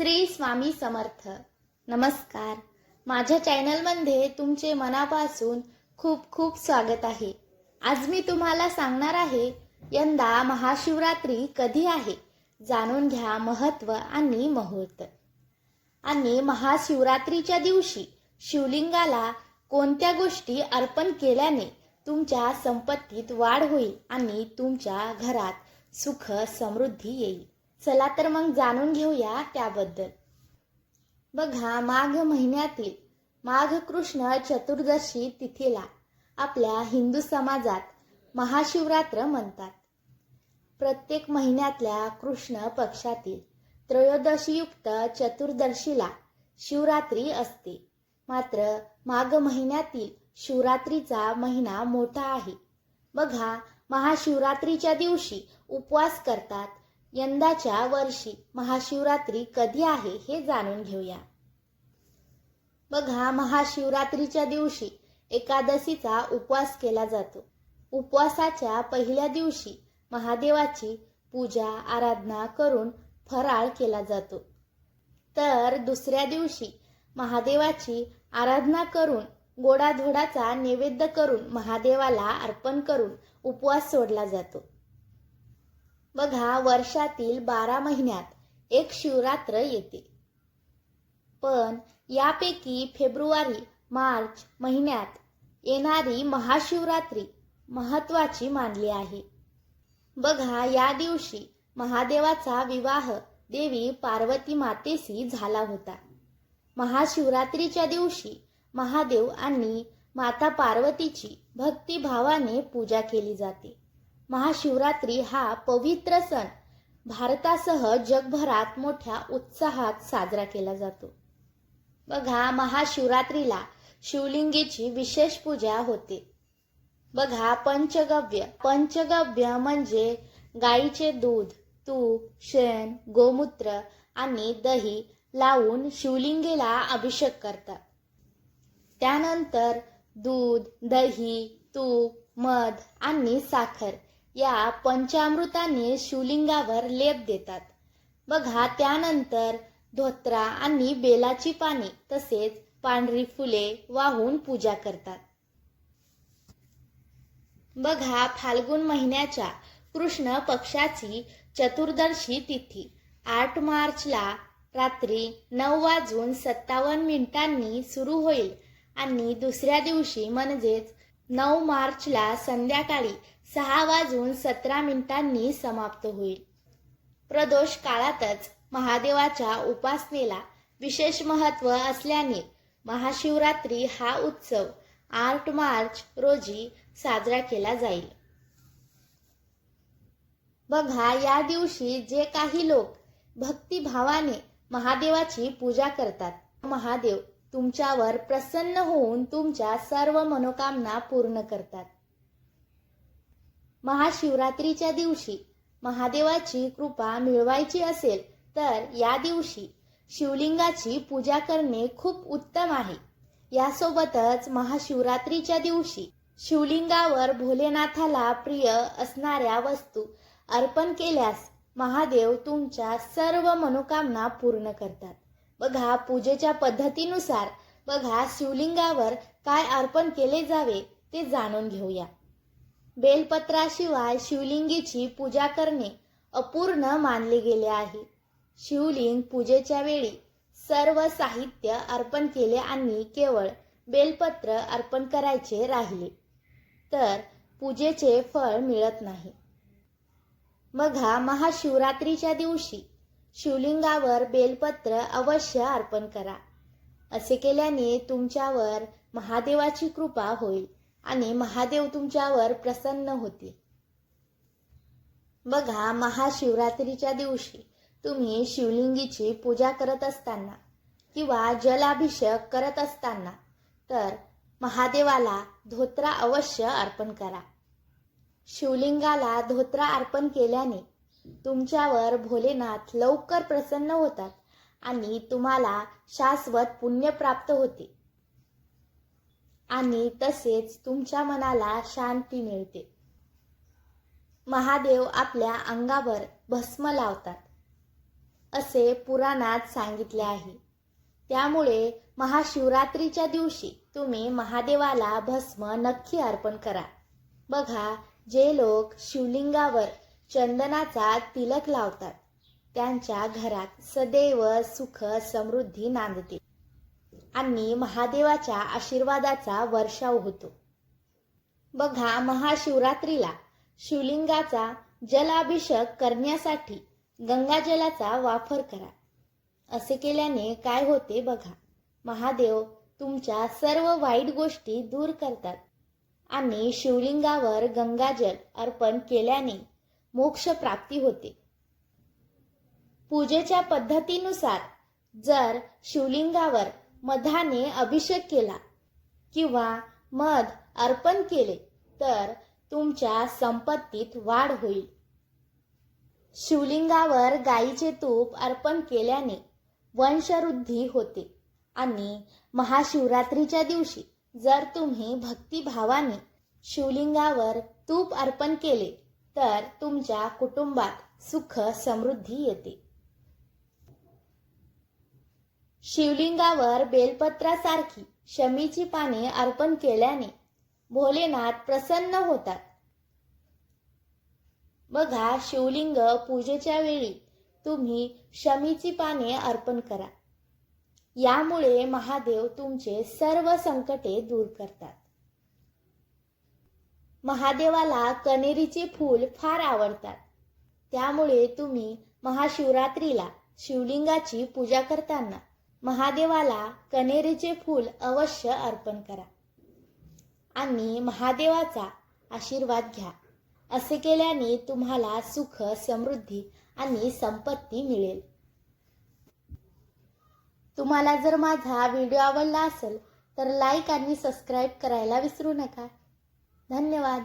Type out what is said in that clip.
श्री स्वामी समर्थ. नमस्कार. माझ्या चॅनलमध्ये तुमचे मनापासून खूप खूप स्वागत आहे. आज मी तुम्हाला सांगणार आहे यंदा महाशिवरात्री कधी आहे? जाणून घ्या महत्त्व आणि मुहूर्त. आणि महाशिवरात्रीच्या दिवशी शिवलिंगाला कोणत्या गोष्टी अर्पण केल्याने तुमच्या संपत्तीत वाढ होईल आणि तुमच्या घरात सुख समृद्धी येईल? चला तर मग जाणून घेऊया त्याबद्दल. बघा माघ महिन्यातील माघ कृष्ण चतुर्दशी तिथीला आपल्या हिंदू समाजात महाशिवरात्र म्हणतात. प्रत्येक महिन्यातल्या कृष्ण पक्षातील त्रयोदशीयुक्त चतुर्दशीला शिवरात्री असते. मात्र माघ महिन्यातील शिवरात्रीचा महिना मोठा आहे. बघा महाशिवरात्रीच्या दिवशी उपवास करतात यंदाच्या वर्षी महाशिवरात्री कधी आहे हे जाणून घेऊया. बघा महाशिवरात्रीच्या दिवशी एकादशीचा उपवास केला जातो. उपवासाच्या पहिल्या दिवशी महादेवाची पूजा आराधना करून फराळ केला जातो. तर दुसऱ्या दिवशी महादेवाची आराधना करून गोडाधोडाचा नैवेद्य करून महादेवाला अर्पण करून उपवास सोडला जातो. बघा वर्षातील बारा महिन्यात एक शिवरात्र येते. पण यापैकी फेब्रुवारी मार्च महिन्यात येणारी महाशिवरात्री महत्वाची मानली आहे. बघा या दिवशी महादेवाचा विवाह देवी पार्वती मातेशी झाला होता. महाशिवरात्रीच्या दिवशी महादेव आणि माता पार्वतीची भक्तिभावाने पूजा केली जाते. महाशिवरात्री हा पवित्र सण. भारतासह जगभरात मोठ्या उत्साहात साजरा केला जातो. बघा महाशिवरात्रीला शिवलिंगेची विशेष पूजा होते. बघा पंचगव्य. पंचगव्य म्हणजे गाईचे दूध तूप शेण गोमूत्र आणि दही लावून शिवलिंगेला अभिषेक करतात. त्यानंतर दूध दही तूप मध आणि साखर या पंचामृताने शिवलिंगावर लेप देतात. बघा त्यानंतर धोत्रा आणि बेलाची पाने तसेच पांढरी फुले वाहून पूजा करतात. बघा फाल्गुन महिन्याच्या कृष्ण पक्षाची चतुर्दशी तिथी. आठ मार्चला रात्री नऊ वाजून सत्तावन्न मिनिटांनी सुरू होईल आणि दुसऱ्या दिवशी म्हणजेच नऊ मार्चला संध्याकाळी सहा वाजून सतरा मिनिटांनी समाप्त होईल. प्रदोष काळातच महादेवाच्या उपासनेला विशेष महत्त्व असल्याने महाशिवरात्री हा उत्सव आठ मार्च रोजी साजरा केला जाईल. बघा या दिवशी जे काही लोक भक्तिभावाने महादेवाची पूजा करतात महादेव तुमच्यावर प्रसन्न होऊन तुमच्या सर्व मनोकामना पूर्ण करतात. महाशिवरात्रीच्या दिवशी महादेवाची कृपा मिळवायची असेल तर या दिवशी शिवलिंगाची पूजा करणे खूप उत्तम आहे. यासोबतच महाशिवरात्रीच्या दिवशी शिवलिंगावर भोलेनाथाला प्रिय असणाऱ्या वस्तू अर्पण केल्यास महादेव तुमच्या सर्व मनोकामना पूर्ण करतात. बघा पूजेच्या पद्धतीनुसार बघा शिवलिंगावर काय अर्पण केले जावे ते जाणून घेऊया. बेलपत्राशिवाय शिवलिंगीची पूजा करणे अपूर्ण मानले गेले आहे. शिवलिंग पूजेच्या वेळी सर्व साहित्य अर्पण केले आणि केवळ बेलपत्र अर्पण करायचे राहिले. तर पूजेचे फळ मिळत नाही. बघा महाशिवरात्रीच्या दिवशी शिवलिंगावर बेलपत्र अवश्य अर्पण करा. असे केल्याने तुमच्यावर महादेवाची कृपा होईल. आणि महादेव तुमच्यावर प्रसन्न होतील. बघा महाशिवरात्रीच्या दिवशी तुम्ही शिवलिंगीची पूजा करत असताना किंवा जलाभिषेक करत असताना तर महादेवाला धोत्रा अवश्य अर्पण करा. शिवलिंगाला धोत्रा अर्पण केल्याने तुमच्यावर भोलेनाथ लवकर प्रसन्न होतात आणि तुम्हाला शाश्वत पुण्य प्राप्त होते. आणि तसेच तुमच्या मनाला शांती मिळते. महादेव आपल्या अंगावर भस्म लावतात. असे पुराणात सांगितले आहे. त्यामुळे महाशिवरात्रीच्या दिवशी तुम्ही महादेवाला भस्म नक्की अर्पण करा. बघा जे लोक शिवलिंगावर चंदनाचा तिलक लावतात त्यांच्या घरात सदैव सुख समृद्धी नांदते. आणि महादेवाच्या आशीर्वादाचा वर्षाव होतो. बघा महाशिवरात्रीला शिवलिंगाचा जलाभिषेक करण्यासाठी गंगाजलाचा वापर करा. असे केल्याने काय होते बघा महादेव तुमच्या सर्व वाईट गोष्टी दूर करतात आणि शिवलिंगावर गंगाजल अर्पण केल्याने मोक्ष प्राप्ती होते. पूजेच्या पद्धतीनुसार जर शिवलिंगावर मधाने अभिषेक केला किंवा मध अर्पण केले तर तुमच्या संपत्तीत वाढ होईल. शिवलिंगावर गाईचे तूप अर्पण केल्याने वंशवृद्धी होते आणि महाशिवरात्रीच्या दिवशी जर तुम्ही भक्तिभावाने शिवलिंगावर तूप अर्पण केले तर तुमच्या कुटुंबात सुख समृद्धी येते. शिवलिंगावर बेलपत्रासारखी शमीची पाने अर्पण केल्याने भोलेनाथ प्रसन्न होतात. बघा शिवलिंग पूजेच्या वेळी तुम्ही शमीची पाने अर्पण करा. यामुळे महादेव तुमचे सर्व संकटे दूर करतात. महादेवाला कनेरीचे फूल फार आवडतात. त्यामुळे तुम्ही महाशिवरात्रीला शिवलिंगाची पूजा करताना महादेवाला कनेरीचे फूल अवश्य अर्पण करा. आणि महादेवाचा आशीर्वाद घ्या. असे केल्याने तुम्हाला सुख समृद्धी आणि संपत्ती मिळेल. तुम्हाला जर माझा व्हिडिओ आवडला असेल तर लाईक आणि सबस्क्राईब करायला विसरू नका. धन्यवाद.